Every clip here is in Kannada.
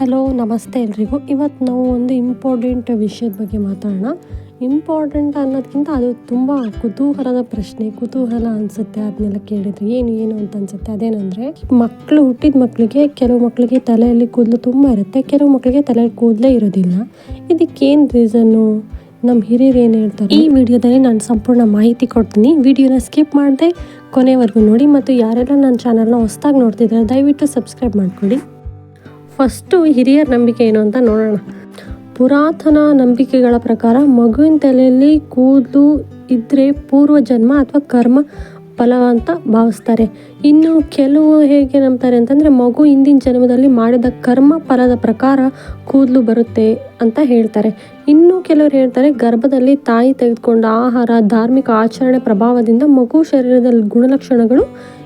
ಹಲೋ, ನಮಸ್ತೆ ಎಲ್ರಿಗೂ. ಇವತ್ತು ನಾವು ಒಂದು ಇಂಪಾರ್ಟೆಂಟ್ ವಿಷಯದ ಬಗ್ಗೆ ಮಾತಾಡೋಣ. ಇಂಪಾರ್ಟೆಂಟ್ ಅನ್ನೋದಕ್ಕಿಂತ ಅದು ತುಂಬ ಕುತೂಹಲದ ಪ್ರಶ್ನೆ. ಕುತೂಹಲ ಅನಿಸುತ್ತೆ, ಅದನ್ನೆಲ್ಲ ಕೇಳಿದ್ರೆ ಏನು ಏನು ಅಂತ ಅನ್ಸುತ್ತೆ? ಅದೇನಂದರೆ ಮಕ್ಕಳು ಹುಟ್ಟಿದ ಮಕ್ಕಳಿಗೆ ಕೆಲವು ಮಕ್ಕಳಿಗೆ ತಲೆಯಲ್ಲಿ ಕೂದಲು ತುಂಬ ಇರುತ್ತೆ. ಕೆಲವು ಮಕ್ಕಳಿಗೆ ತಲೆಯಲ್ಲಿ ಕೂದಲೇ ಇರೋದಿಲ್ಲ. ಇದಕ್ಕೇನು ರೀಸನ್ನು ನಮ್ಮ ಹಿರಿಯರು ಏನು ಹೇಳ್ತಾರೆ? ಈ ವಿಡಿಯೋದಲ್ಲಿ ನಾನು ಸಂಪೂರ್ಣ ಮಾಹಿತಿ ಕೊಡ್ತೀನಿ. ವಿಡಿಯೋನ ಸ್ಕಿಪ್ ಮಾಡದೆ ಕೊನೆವರೆಗೂ ನೋಡಿ. ಮತ್ತು ಯಾರೆಲ್ಲ ನನ್ನ ಚಾನಲ್ನ ಹೊಸ್ದಾಗಿ ನೋಡ್ತಿದ್ದಾರೆ ದಯವಿಟ್ಟು ಸಬ್ಸ್ಕ್ರೈಬ್ ಮಾಡ್ಕೊಳ್ಳಿ. ಫಸ್ಟು ಹಿರಿಯರ ನಂಬಿಕೆ ಏನು ಅಂತ ನೋಡೋಣ. ಪುರಾತನ ನಂಬಿಕೆಗಳ ಪ್ರಕಾರ ಮಗುವಿನ ತಲೆಯಲ್ಲಿ ಕೂದಲು ಇದ್ದರೆ ಪೂರ್ವ ಜನ್ಮ ಅಥವಾ ಕರ್ಮ ಫಲ ಅಂತ ಭಾವಿಸ್ತಾರೆ. ಇನ್ನು ಕೆಲವು ಹೇಗೆ ನಂಬ್ತಾರೆ ಅಂತಂದರೆ, ಮಗು ಹಿಂದಿನ ಜನ್ಮದಲ್ಲಿ ಮಾಡಿದ ಕರ್ಮ ಫಲದ ಪ್ರಕಾರ ಕೂದಲು ಬರುತ್ತೆ ಅಂತ ಹೇಳ್ತಾರೆ. ಇನ್ನು ಕೆಲವರು ಹೇಳ್ತಾರೆ, ಗರ್ಭದಲ್ಲಿ ತಾಯಿ ತೆಗೆದುಕೊಂಡ ಆಹಾರ, ಧಾರ್ಮಿಕ ಆಚರಣೆ ಪ್ರಭಾವದಿಂದ ಮಗು ಶರೀರದ ಗುಣಲಕ್ಷಣಗಳು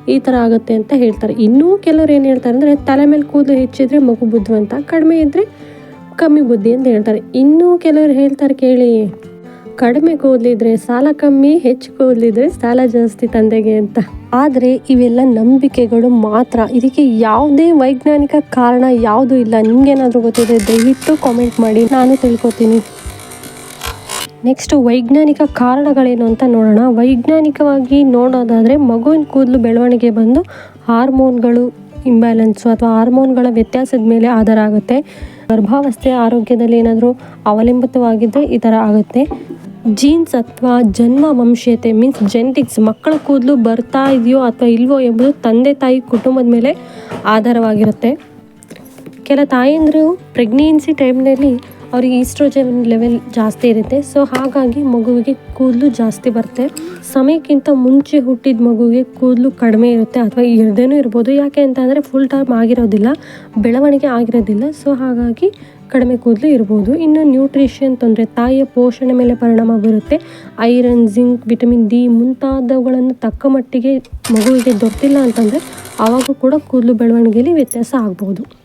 ಈ ಥರ ಆಗುತ್ತೆ ಅಂತ ಹೇಳ್ತಾರೆ. ಇನ್ನೂ ಕೆಲವರು ಏನು ಹೇಳ್ತಾರೆ ಅಂದರೆ, ತಲೆ ಮೇಲೆ ಕೂದಲು ಹೆಚ್ಚಿದ್ರೆ ಮಗು ಬುದ್ಧಿವಂತ, ಕಡಿಮೆ ಇದ್ದರೆ ಕಮ್ಮಿ ಬುದ್ಧಿ ಅಂತ ಹೇಳ್ತಾರೆ. ಇನ್ನೂ ಕೆಲವರು ಹೇಳ್ತಾರೆ ಕೇಳಿ. ಕಡಿಮೆ ಕೂದಲಿದ್ರೆ, ಸಾಲ ಕಮ್ಮಿ, ಹೆಚ್ಚು ಕೂದಲಿದ್ರೆ ಸಾಲ ಜಾಸ್ತಿ ತಂದೆಗೆ ಅಂತ. ಆದರೆ ಇವೆಲ್ಲ ನಂಬಿಕೆಗಳು ಮಾತ್ರ. ಇದಕ್ಕೆ ಯಾವುದೇ ವೈಜ್ಞಾನಿಕ ಕಾರಣ ಯಾವುದೂ ಇಲ್ಲ. ನಿಮ್ಗೇನಾದರೂ ಗೊತ್ತಿದೆ ದಯವಿಟ್ಟು ಕಾಮೆಂಟ್ ಮಾಡಿ. ನಾನು ತಿಳ್ಕೊತೀನಿ. ನೆಕ್ಸ್ಟ್ ವೈಜ್ಞಾನಿಕ ಕಾರಣಗಳೇನು ಅಂತ ನೋಡೋಣ. ವೈಜ್ಞಾನಿಕವಾಗಿ ನೋಡೋದಾದರೆ ಮಗುವಿನ ಕೂದಲು ಬೆಳವಣಿಗೆ ಬಂದು ಹಾರ್ಮೋನ್ಗಳು ಇಂಬ್ಯಾಲೆನ್ಸು ಅಥವಾ ಹಾರ್ಮೋನ್ಗಳ ವ್ಯತ್ಯಾಸದ ಮೇಲೆ ಆಧಾರ ಆಗುತ್ತೆ. ಗರ್ಭಾವಸ್ಥೆಯ ಆರೋಗ್ಯದಲ್ಲಿ ಏನಾದರೂ ಅವಲಂಬಿತವಾಗಿದ್ದರೆ ಈ ಥರ ಆಗುತ್ತೆ. ಜೀನ್ಸ್ ಅಥವಾ ಜನ್ಮ ವಂಶೀಯತೆ ಮೀನ್ಸ್ ಜೆನೆಟಿಕ್ಸ್ ಮಕ್ಕಳ ಕೂದಲು ಬರ್ತಾ ಇದೆಯೋ ಅಥವಾ ಇಲ್ವೋ ಎಂಬುದು ತಂದೆ ತಾಯಿ ಕುಟುಂಬದ ಮೇಲೆ ಆಧಾರವಾಗಿರುತ್ತೆ. ಕೆಲ ತಾಯಂದಿರು ಪ್ರೆಗ್ನೆನ್ಸಿ ಟೈಮ್ನಲ್ಲಿ ಅವರಿಗೆ ಈಸ್ಟ್ರೋಜನ್ ಲೆವೆಲ್ ಜಾಸ್ತಿ ಇರುತ್ತೆ. ಸೊ ಹಾಗಾಗಿ ಮಗುವಿಗೆ ಕೂದಲು ಜಾಸ್ತಿ ಬರುತ್ತೆ. ಸಮಯಕ್ಕಿಂತ ಮುಂಚೆ ಹುಟ್ಟಿದ ಮಗುವಿಗೆ ಕೂದಲು ಕಡಿಮೆ ಇರುತ್ತೆ ಅಥವಾ ಇರದೇನೂ ಇರ್ಬೋದು. ಯಾಕೆ ಅಂತಂದರೆ ಫುಲ್ ಟೈಮ್ ಆಗಿರೋದಿಲ್ಲ, ಬೆಳವಣಿಗೆ ಆಗಿರೋದಿಲ್ಲ. ಸೊ ಹಾಗಾಗಿ ಕಡಿಮೆ ಕೂದಲು ಇರ್ಬೋದು. ಇನ್ನು ನ್ಯೂಟ್ರಿಷನ್ ತೊಂದರೆ, ತಾಯಿಯ ಪೋಷಣೆ ಮೇಲೆ ಪರಿಣಾಮ ಬೀರುತ್ತೆ. ಐರನ್, ಜಿಂಕ್, ವಿಟಮಿನ್ ಡಿ ಮುಂತಾದವುಗಳನ್ನು ತಕ್ಕ ಮಟ್ಟಿಗೆ ಮಗುವಿಗೆ ದೊರೆತಿಲ್ಲ ಅಂತಂದರೆ ಆವಾಗ ಕೂಡ ಕೂದಲು ಬೆಳವಣಿಗೆಯಲ್ಲಿ ವ್ಯತ್ಯಾಸ ಆಗ್ಬೋದು.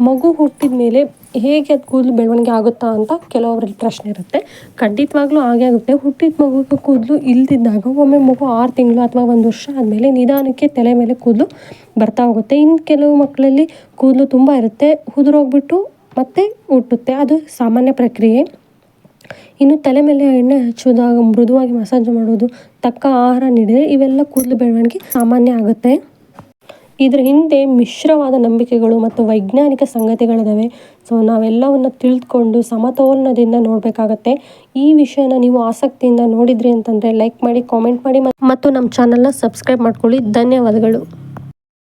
ಮಗು ಹುಟ್ಟಿದ ಮೇಲೆ ಹೇಗೆ ಅದು ಕೂದಲು ಬೆಳವಣಿಗೆ ಆಗುತ್ತಾ ಅಂತ ಕೆಲವೊಬ್ಬರಲ್ಲಿ ಪ್ರಶ್ನೆ ಇರುತ್ತೆ. ಖಂಡಿತವಾಗ್ಲೂ ಹಾಗೆ ಆಗುತ್ತೆ. ಹುಟ್ಟಿದ ಮಗುಗೆ ಕೂದಲು ಇಲ್ದಿದ್ದಾಗ ಒಮ್ಮೆ ಮಗು ಆರು ತಿಂಗಳು ಅಥವಾ ಒಂದು ವರ್ಷ ಆದಮೇಲೆ ನಿಧಾನಕ್ಕೆ ತಲೆ ಮೇಲೆ ಕೂದಲು ಬರ್ತಾ ಹೋಗುತ್ತೆ. ಇನ್ನು ಕೆಲವು ಮಕ್ಕಳಲ್ಲಿ ಕೂದಲು ತುಂಬ ಇರುತ್ತೆ. ಉದುರೋಗ್ಬಿಟ್ಟು ಮತ್ತೆ ಹುಟ್ಟುತ್ತೆ ಅದು ಸಾಮಾನ್ಯ ಪ್ರಕ್ರಿಯೆ. ಇನ್ನು ತಲೆ ಮೇಲೆ ಎಣ್ಣೆ ಹಚ್ಚುವುದಾಗ ಮೃದುವಾಗಿ ಮಸಾಜ್ ಮಾಡೋದು ತಕ್ಕ ಆಹಾರ ನೀಡಿದರೆ ಇವೆಲ್ಲ ಕೂದಲು ಬೆಳವಣಿಗೆ ಸಾಮಾನ್ಯ ಆಗುತ್ತೆ. ಇದರ ಹಿಂದೆ ಮಿಶ್ರವಾದ ನಂಬಿಕೆಗಳು ಮತ್ತು ವೈಜ್ಞಾನಿಕ ಸಂಗತಿಗಳಿದ್ದಾವೆ ಸೊ ನಾವೆಲ್ಲವನ್ನು ತಿಳಿದುಕೊಂಡು ಸಮತೋಲನದಿಂದ ನೋಡಬೇಕಾಗತ್ತೆ. ಈ ವಿಷಯನ ನೀವು ಆಸಕ್ತಿಯಿಂದ ನೋಡಿದ್ರಿ ಅಂತಂದರೆ ಲೈಕ್ ಮಾಡಿ ಕಾಮೆಂಟ್ ಮಾಡಿ ಮತ್ತು ನಮ್ಮ ಚಾನಲ್ನ ಸಬ್ಸ್ಕ್ರೈಬ್ ಮಾಡ್ಕೊಳ್ಳಿ. ಧನ್ಯವಾದಗಳು.